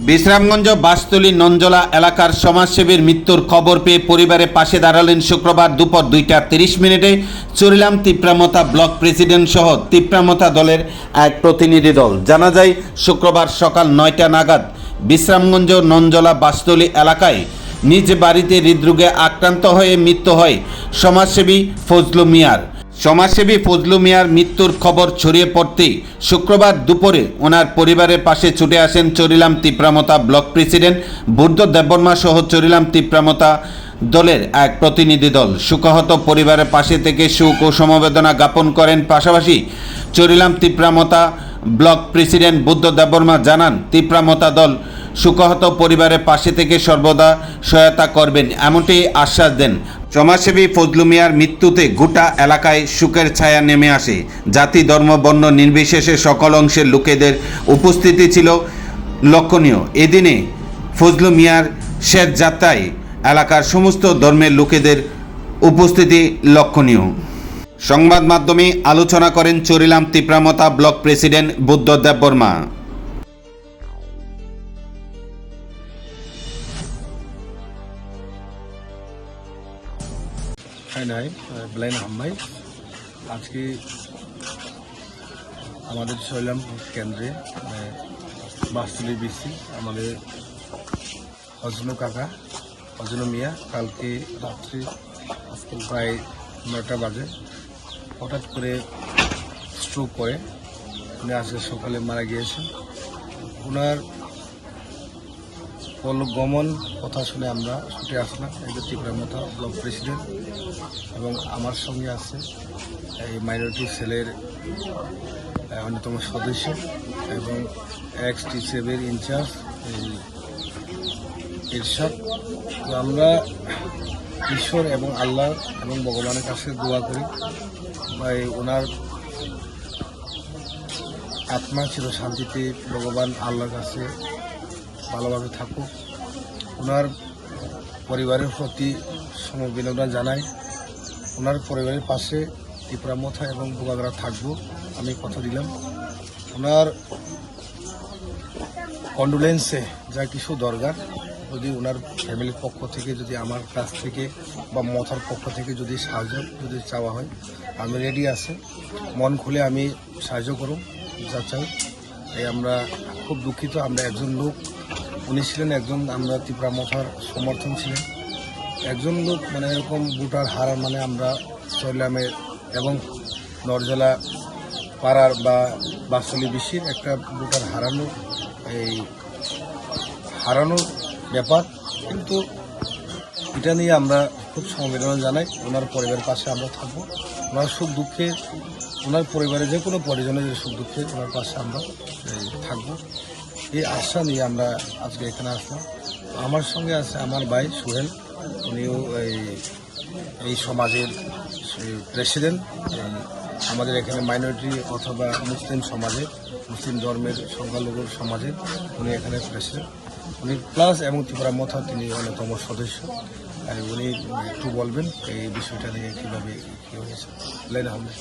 বিশ্রামগঞ্জ বাসতলী নঞ্জলা এলাকার সমাজসেবীর মৃত্যুর খবর পেয়ে পরিবারের পাশে দাঁড়ালেন শুক্রবার দুপুর দুইটা তিরিশ মিনিটে চুরিলাম তিপ্রামতা ব্লক প্রেসিডেন্ট সহ তিপ্রামতা দলের এক প্রতিনিধি দল। জানা যায়, শুক্রবার সকাল নয়টা নাগাদ বিশ্রামগঞ্জ নঞ্জলা বাসতলী এলাকায় নিজ বাড়িতে হৃদরোগে আক্রান্ত হয়ে মৃত্যু হয় সমাজসেবী ফজলু মিয়ার। সমাজসেবী ফজলু মিয়ার মৃত্যুর খবর ছড়িয়ে পড়তেই শুক্রবার দুপুরে ওনার পরিবারের পাশে ছুটে আসেন চরিলাম তিপ্রামতা ব্লক প্রেসিডেন্ট বুদ্ধ দেববর্মা সহ চরিলাম তিপ্রামতা দলের এক প্রতিনিধি দল। সুকাহত পরিবারের পাশে থেকে সুখ ও সমবেদনা জ্ঞাপন করেন। পাশাপাশি চরিলাম তিপ্রামতা ব্লক প্রেসিডেন্ট বুদ্ধ দেববর্মা জানান, তিপ্রামতা দল সুকাহত পরিবারের পাশে থেকে সর্বদা সহায়তা করবেন, এমনটি আশ্বাস দেন সমাজসেবী ফজলু মিয়ার মৃত্যুতে গোটা এলাকায় সুখের ছায়া নেমে আসে। জাতি, ধর্ম, বর্ণ নির্বিশেষে সকল অংশের লোকেদের উপস্থিতি ছিল লক্ষণীয়। এদিনে ফজলু মিয়ার শেষ যাত্রায় এলাকার সমস্ত ধর্মের লোকেদের উপস্থিতি লক্ষণীয়। সংবাদ মাধ্যমে আলোচনা করেন চরিলাম তিপ্রামতা ব্লক প্রেসিডেন্ট বুদ্ধদেব দেববর্মা হাই নাই ব্লাইন হাম্মাই। আজকে আমাদের শৈলাম কেন্দ্রে বাস্তলি বিসি, আমাদের অজনু কাকা, অজনু মিয়া, কালকে রাত্রি আজকে প্রায় নয়টা বাজে, হঠাৎ করে স্ট্রোক করে। উনি আজকে সকালে মারা গিয়েছেন। ওনার গমন কথা শুনে আমরা ছুটে আসলাম, এই যে ত্রিপুরামতা ব্লক প্রেসিডেন্ট এবং আমার সঙ্গে আছে এই মাইনরিটি সেলের অন্যতম সদস্য এবং এক্স টি সেভের ইনচার্জ এই ইরশাদ তো আমরা ঈশ্বর এবং আল্লাহ এবং ভগবানের কাছে দোয়া করি। বা ওনার আত্মা ছিল শান্তিতে ভগবান আল্লাহর কাছে ভালোভাবে থাকুক। ওনার পরিবারের প্রতি সমবেদনা জানাই। ওনার পরিবারের পাশে ত্রিপুরা মথা এবং বোকাগড়া থাকব, আমি কথা দিলাম। ওনার কন্ডোলেন্সে যা কিছু দরকার, যদি ওনার ফ্যামিলির পক্ষ থেকে, যদি আমার কাছ থেকে বা মথার পক্ষ থেকে যদি সাহায্য, যদি চাওয়া হয়, আমি রেডি আছে। মন খুলে আমি সাহায্য করুন, যা চাই। এই আমরা খুব দুঃখিত, আমরা একজন লোক। উনি ছিলেন একজন আমরা ত্রিপুরা মথার সমর্থন ছিলেন। একজন লোক মানে এরকম ভোটার হারার মানে আমরা চল্লামের এবং নরজলা পাড়ার বা বাসলি বিশ্বের একটা ভোটার হারানো এই হারানোর ব্যাপার। কিন্তু এটা নিয়ে আমরা খুব সমবেদনা জানাই, ওনার পরিবারের পাশে আমরা থাকব। ওনার সুখ দুঃখে, ওনার পরিবারের যে কোনো পরিজনের সুখ দুঃখে ওনার পাশে আমরা থাকব। এই আশা নিয়ে আমরা আজকে এখানে আসলাম। আমার সঙ্গে আছে আমার ভাই সোহেল। উনিও এই এই সমাজের প্রেসিডেন্ট আমাদের এখানে মাইনরিটি অথবা মুসলিম সমাজের, মুসলিম ধর্মের সংখ্যালঘুর সমাজের উনি এখানে প্রেসিডেন্ট উনি প্লাস এবং ত্রিপুরা মথা তিনি অন্যতম সদস্য। আর উনি একটু বলবেন এই বিষয়টা নিয়ে কীভাবে কী হয়েছে। লাইন আহমেদ